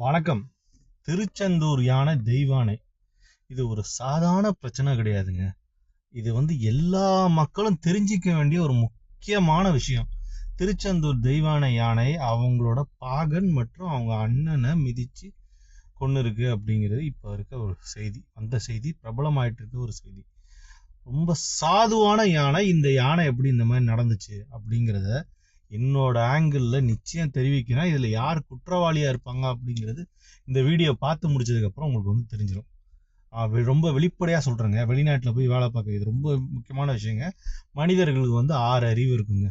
வணக்கம். திருச்செந்தூர் யானை தெய்வானை. இது ஒரு சாதாரண பிரச்சனை கிடையாதுங்க. இது வந்து எல்லா மக்களும் தெரிஞ்சிக்க வேண்டிய ஒரு முக்கியமான விஷயம். திருச்செந்தூர் தெய்வானை யானை அவங்களோட பாகன் மற்றும் அவங்க அண்ணனை மிதிச்சு கொண்டு இருக்கு அப்படிங்கிறது இப்போ இருக்க ஒரு செய்தி. அந்த செய்தி பிரபலமாயிட்டு இருக்க ஒரு செய்தி. ரொம்ப சாதுவான யானை இந்த யானை எப்படி இந்த மாதிரி நடந்துச்சு அப்படிங்கிறத என்னோட ஆங்கிளில் நிச்சயம் தெரிவிக்கிறேன். இதில் யார் குற்றவாளியாக இருப்பாங்க அப்படிங்கிறது இந்த வீடியோ பார்த்து முடிச்சதுக்கப்புறம் உங்களுக்கு வந்து தெரிஞ்சிடும் ரொம்ப வெளிப்படையாக சொல்கிறேங்க வெளிநாட்டில் போய் வேலை பார்க்க இது ரொம்ப முக்கியமான விஷயங்க. மனிதர்களுக்கு வந்து ஆறு அறிவு இருக்குங்க.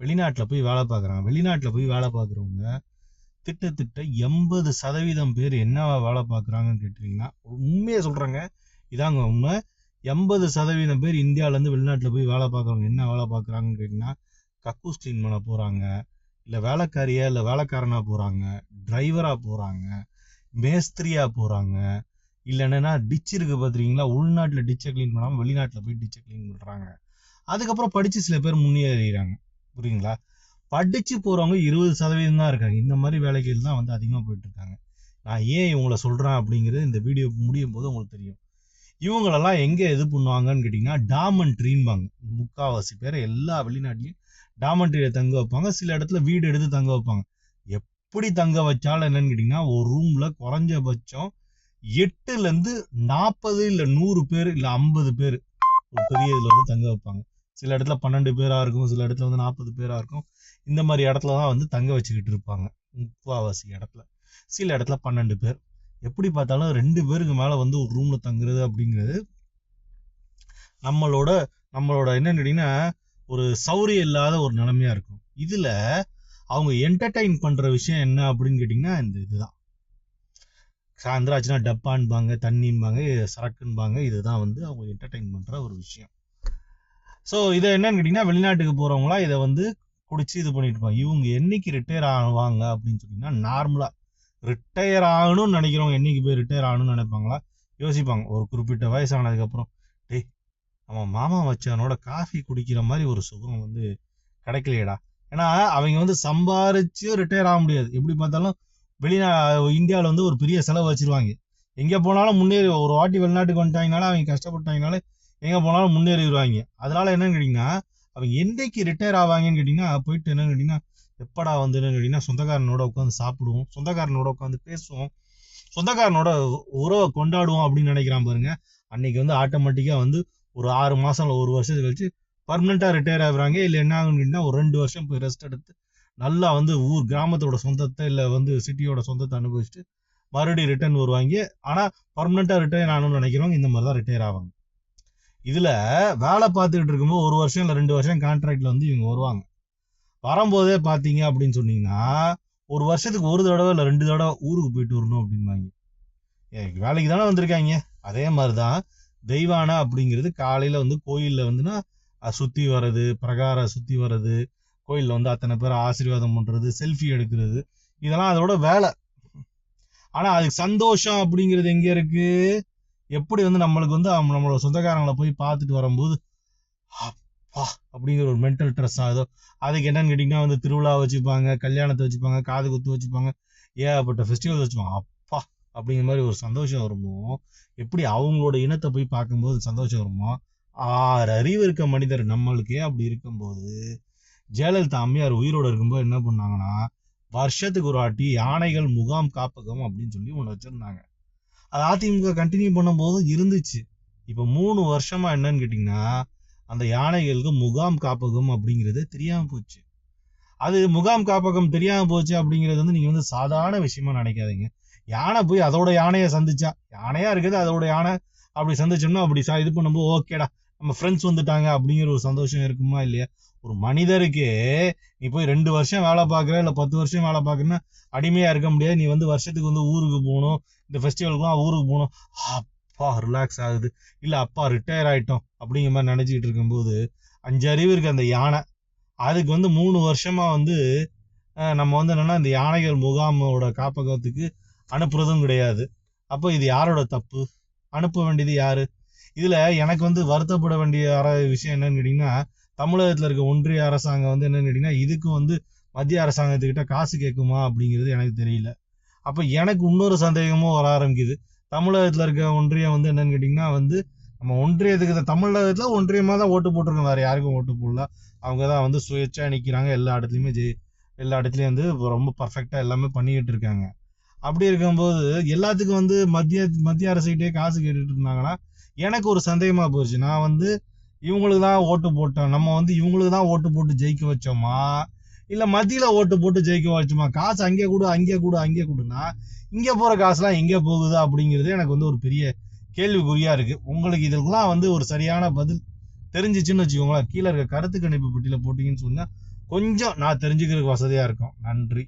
வெளிநாட்டில் போய் வேலை பார்க்குறாங்க. வெளிநாட்டில் போய் வேலை பார்க்குறவங்க திட்டத்திட்ட எண்பது சதவீதம் பேர் என்ன வேலை பார்க்குறாங்கன்னு கேட்டிங்கன்னா உண்மையை சொல்கிறேங்க இதாங்க உண்மை. எண்பது சதவீதம் பேர் இந்தியாவிலேருந்து வெளிநாட்டில் போய் வேலை பார்க்குறவங்க என்ன வேலை பார்க்குறாங்கன்னு கேட்டிங்கன்னா கக்கூஸ் க்ளீன் பண்ண போகிறாங்க இல்லை வேலைக்காரியா இல்லை வேலைக்காரனாக போகிறாங்க டிரைவராக போகிறாங்க மேஸ்திரியாக போகிறாங்க இல்லைன்னா டிச் இருக்குது பார்த்துருக்கீங்களா உள்நாட்டில் டிச்சை க்ளீன் பண்ணாமல் வெளிநாட்டில் போய் டிச்சை க்ளீன் பண்ணுறாங்க அதுக்கப்புறம் படித்து சில பேர் முன்னேறிறாங்க புரியுங்களா படித்து போகிறவங்க இருபது சதவீதம் தான் இருக்காங்க. இந்த மாதிரி வேலைகள் தான் வந்து அதிகமாக போயிட்டுருக்காங்க. நான் ஏன் இவங்கள சொல்கிறேன் அப்படிங்கிறது இந்த வீடியோ முடியும் போது உங்களுக்கு தெரியும். இவங்களெல்லாம் எங்கே இது பண்ணுவாங்கன்னு கேட்டிங்கன்னா டாமன்ட்ரின்பாங்க முக்காவாசி பேர் எல்லா வெளிநாட்டிலையும் டாமன்ட்ரியில் தங்க வைப்பாங்க சில இடத்துல வீடு எடுத்து தங்க வைப்பாங்க. எப்படி தங்க வச்சாலும் என்னன்னு கேட்டிங்கன்னா ஒரு ரூமில் குறைஞ்சபட்சம் எட்டுலேருந்து நாற்பது இல்லை நூறு பேர் இல்லை ஐம்பது பேர் ஒரு பெரிய இதில் வந்து தங்க வைப்பாங்க. சில இடத்துல பன்னெண்டு பேராக இருக்கும் சில இடத்துல வந்து நாற்பது பேராக இருக்கும். இந்த மாதிரி இடத்துல தான் வந்து தங்க வச்சுக்கிட்டு இருப்பாங்க முக்காவாசி இடத்துல. சில இடத்துல பன்னெண்டு பேர். எப்படி பார்த்தாலும் ரெண்டு பேருக்கு மேலே வந்து ஒரு ரூமில் தங்குறது அப்படிங்கிறது நம்மளோட நம்மளோட என்னன்னு கேட்டிங்கன்னா ஒரு சௌரியம் இல்லாத ஒரு நிலைமையா இருக்கும். இதில் அவங்க என்டர்டைன் பண்ணுற விஷயம் என்ன அப்படின்னு கேட்டிங்கன்னா இந்த இதுதான். சாயந்தரம் ஆச்சுன்னா டப்பான்பாங்க தண்ணின்பாங்க சரக்குன்பாங்க இதுதான் வந்து அவங்க என்டர்டைன் பண்ணுற ஒரு விஷயம். ஸோ இதை என்னன்னு கேட்டிங்கன்னா வெளிநாட்டுக்கு போகிறவங்களா இதை வந்து குடிச்சு இது பண்ணிட்டு இருப்பாங்க. இவங்க என்னைக்கு ரிட்டையர் ஆவாங்க அப்படின்னு சொன்னீங்கன்னா நார்மலாக ரிட்டையர் ஆகணும்னு நினைக்கிறவங்க என்னைக்கு போய் ரிட்டையர் ஆகணும்னு நினைப்பாங்களா? யோசிப்பாங்க. ஒரு குறிப்பிட்ட வயசானதுக்கப்புறம் டேய் அவன் மாமா வச்சவனோட காஃபி குடிக்கிற மாதிரி ஒரு சுகம் வந்து கிடைக்கலையேடா. ஏன்னா அவங்க வந்து சம்பாரிச்சு ரிட்டையர் ஆக முடியாது. எப்படி பார்த்தாலும் வெளிநா இந்தியாவில் வந்து ஒரு பெரிய செலவு வச்சிருவாங்க. எங்கே போனாலும் முன்னேறி ஒரு வாட்டி வெளிநாட்டுக்கு வந்துட்டாங்கனால அவங்க கஷ்டப்பட்டாங்கனால எங்கே போனாலும் முன்னேறிடுவாங்க. அதனால என்னன்னு கேட்டிங்கன்னா அவங்க என்னைக்கு ரிட்டையர் ஆவாங்கன்னு கேட்டிங்கன்னா போயிட்டு என்னன்னு கேட்டிங்கன்னா எப்படா வந்து என்னன்னு கேட்டிங்கன்னா சொந்தக்காரனோட உட்காந்து சாப்பிடுவோம். சொந்தக்காரனோட உட்காந்து பேசுவோம். சொந்தக்காரனோட உறவை கொண்டாடுவோம் அப்படின்னு நினைக்கிறான் பாருங்க. அன்னைக்கு வந்து ஆட்டோமேட்டிக்காக வந்து ஒரு ஆறு மாதம் இல்லை ஒரு வருஷத்துக்கு கழிச்சு பர்மனெண்ட்டாக ரிட்டையர் ஆகுறாங்க. இல்லை என்ன ஆகுன்னு ஒரு ரெண்டு வருஷம் போய் ரெஸ்ட் எடுத்து நல்லா வந்து ஊர் கிராமத்தோட சொந்தத்தை இல்லை வந்து சிட்டியோட சொந்தத்தை அனுபவிச்சுட்டு மறுபடியும் ரிட்டர்ன் வருவாங்க. ஆனால் பர்மனெண்ட்டாக ரிட்டையர் ஆகணும்னு நினைக்கிறவங்க இந்த மாதிரி தான் ரிட்டையர் ஆவாங்க. இதில் வேலை பார்த்துக்கிட்டு இருக்கும்போது ஒரு வருஷம் இல்லை ரெண்டு வருஷம் கான்ட்ராக்டில் வந்து இவங்க வருவாங்க. வரும்போதே பார்த்தீங்க அப்படின்னு சொன்னீங்கன்னா ஒரு வருஷத்துக்கு ஒரு தடவை இல்லை ரெண்டு தடவை ஊருக்கு போயிட்டு வரணும் அப்படின்பாங்க வேலைக்கு தானே வந்திருக்காங்க? அதே மாதிரி தான் தெய்வானா அப்படிங்கிறது காலையில் வந்து கோயிலில் வந்துன்னா சுத்தி வர்றது பிரகார சுத்தி வர்றது கோயிலில் வந்து அத்தனை பேர் ஆசீர்வாதம் பண்றது செல்ஃபி எடுக்கிறது இதெல்லாம் அதோட வேலை. ஆனா அதுக்கு சந்தோஷம் அப்படிங்கிறது எங்க இருக்கு? எப்படி வந்து நம்மளுக்கு வந்து நம்மளோட சொந்தக்காரங்களை போய் பார்த்துட்டு வரும்போது அப்பா அப்படிங்கிற ஒரு மென்டல் ட்ரெஸ் ஆகுதோ அதுக்கு என்னன்னு கேட்டிங்கன்னா வந்து திருவிழா வச்சுப்பாங்க கல்யாணத்தை வச்சுப்பாங்க காது குத்து வச்சுப்பாங்க ஏகப்பட்ட ஃபெஸ்டிவல் வச்சுப்பாங்க. அப்பா அப்படிங்கிற மாதிரி ஒரு சந்தோஷம் வருமோ? எப்படி அவங்களோட இனத்தை போய் பார்க்கும்போது சந்தோஷம் வருமோ? ஆறு அறிவு இருக்க மனிதர் நம்மளுக்கே அப்படி இருக்கும்போது ஜெயலலிதா அம்மையார் உயிரோட இருக்கும்போது என்ன பண்ணாங்கன்னா வருஷத்துக்கு ஒரு வாட்டி யானைகள் முகாம் காப்பகம் அப்படின்னு சொல்லி ஒன்று வச்சிருந்தாங்க. அது அதிமுக கண்டினியூ பண்ணும்போது இருந்துச்சு. இப்போ மூணு வருஷமா என்னன்னு கேட்டிங்கன்னா அந்த யானைகளுக்கு முகாம் காப்பகம் அப்படிங்கிறது தெரியாமல் போச்சு. அது முகாம் காப்பகம் தெரியாமல் போச்சு அப்படிங்கிறது வந்து நீங்க வந்து சாதாரண விஷயமா நினைக்காதீங்க. யானை போய் அதோட யானையை சந்திச்சா யானையா இருக்குது அதோட யானை அப்படி சந்திச்சோம்னா அப்படி சா- இது பண்ணும்போது ஓகேடா நம்ம ஃப்ரெண்ட்ஸ் வந்துட்டாங்க அப்படிங்கிற ஒரு சந்தோஷம் இருக்குமா இல்லையா? ஒரு மனிதருக்கு நீ போய் ரெண்டு வருஷம் வேலை பார்க்குற இல்லை பத்து வருஷம் வேலை பார்க்குறன்னா அடிமையாக இருக்க முடியாது. நீ வந்து வருஷத்துக்கு வந்து ஊருக்கு போகணும் இந்த ஃபெஸ்டிவலுக்குலாம் ஊருக்கு போகணும். அப்பா ரிலாக்ஸ் ஆகுது. இல்லை அப்பா ரிட்டையர் ஆயிட்டோம் அப்படிங்கிற மாதிரி நினச்சிக்கிட்டு இருக்கும்போது அஞ்சு அறிவு இருக்கு அந்த யானை. அதுக்கு வந்து மூணு வருஷமா வந்து நம்ம வந்து என்னன்னா இந்த யானைகள் முகாமோட காப்பகத்துக்கு அனுப்புறதும் கிடையாது. அப்போ இது யாரோட தப்பு? அனுப்ப வேண்டியது யாரு? இதுல எனக்கு வந்து வருத்தப்பட வேண்டிய விஷயம் என்னன்னு கேட்டீங்கன்னா தமிழகத்துல இருக்க ஒன்றிய அரசாங்கம் வந்து என்னன்னு கேட்டீங்கன்னா இதுக்கு வந்து மத்திய அரசாங்கத்துக்கிட்ட காசு கேட்குமா அப்படிங்கிறது எனக்கு தெரியல. அப்ப எனக்கு இன்னொரு சந்தேகமும் வர ஆரம்பிக்குது. தமிழகத்துல இருக்க ஒன்றியம் வந்து என்னன்னு கேட்டீங்கன்னா வந்து நம்ம ஒன்றியத்துக்கு தான் தமிழகத்துல ஒன்றியமா தான் ஓட்டு போட்டிருக்கோம் வேற யாருக்கும் ஓட்டு போடல. அவங்க தான் வந்து சுயேட்சா நிற்கிறாங்க எல்லா இடத்துலையுமே ஜெய் எல்லா இடத்துலையும் வந்து ரொம்ப பர்ஃபெக்டாக எல்லாமே பண்ணிக்கிட்டு இருக்காங்க. அப்படி இருக்கும்போது எல்லாத்துக்கும் வந்து மத்திய மத்திய அரசுகிட்டே காசு கேட்டுட்டு இருந்தாங்கன்னா எனக்கு ஒரு சந்தேகமா போச்சு. நான் வந்து இவங்களுக்கு தான் ஓட்டு போட்டோம் நம்ம வந்து இவங்களுக்கு தான் ஓட்டு போட்டு ஜெயிக்க வச்சோமா? இல்ல மத்தியில ஓட்டு போட்டு ஜெயிக்க வச்சோமா? காசு அங்கே கொடு அங்கே கொடு அங்கே கொடுனா இங்கே போற காசுலாம் எங்கே போகுது அப்படிங்கிறது எனக்கு வந்து ஒரு பெரிய கேள்விக்குறியா இருக்கு. உங்களுக்கு இதெல்லாம் வந்து ஒரு சரியான பதில் தெரிஞ்சிச்சுன்னு வச்சுக்கோங்களேன். கீழே இருக்க கருத்து கணிப்பு பெட்டியில போட்டீங்கன்னு சொன்னா கொஞ்சம் நான் தெரிஞ்சுக்கிறதுக்கு வசதியா இருக்கும். நன்றி.